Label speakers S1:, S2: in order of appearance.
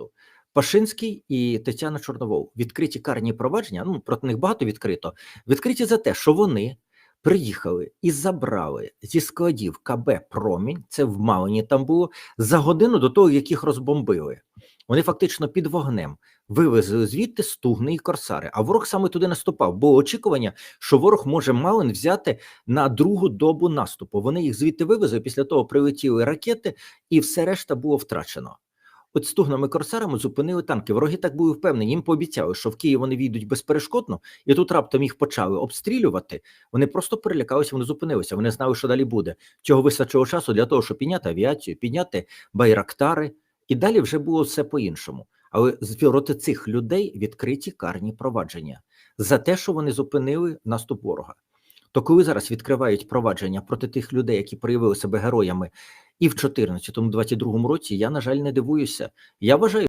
S1: факту. Пашинський і Тетяна Чорновол відкриті карні провадження. Ну проти них багато відкрито. Відкриті за те, що вони приїхали і забрали зі складів КБ Промінь. Це в Малині там було за годину до того, як їх розбомбили. Вони фактично під вогнем вивезли звідти стугни і корсари. А ворог саме туди наступав. Було очікування, що ворог може Малин взяти на другу добу наступу. Вони їх звідти вивезли. Після того прилетіли ракети, і все решта було втрачено. От стугнами корсарами зупинили танки. Вороги так були впевнені. Їм пообіцяли, що в Київ вони війдуть безперешкодно, і тут раптом їх почали обстрілювати. Вони просто перелякалися, вони зупинилися. Вони знали, що далі буде. Цього вистачило часу для того, щоб підняти авіацію, підняти байрактари, і далі вже було все по-іншому. Але з- проти цих людей відкриті карні провадження за те, що вони зупинили наступ ворога. То коли зараз відкривають провадження проти тих людей, які проявили себе героями і в 2014-2022 році, я на жаль не дивуюся. Я вважаю.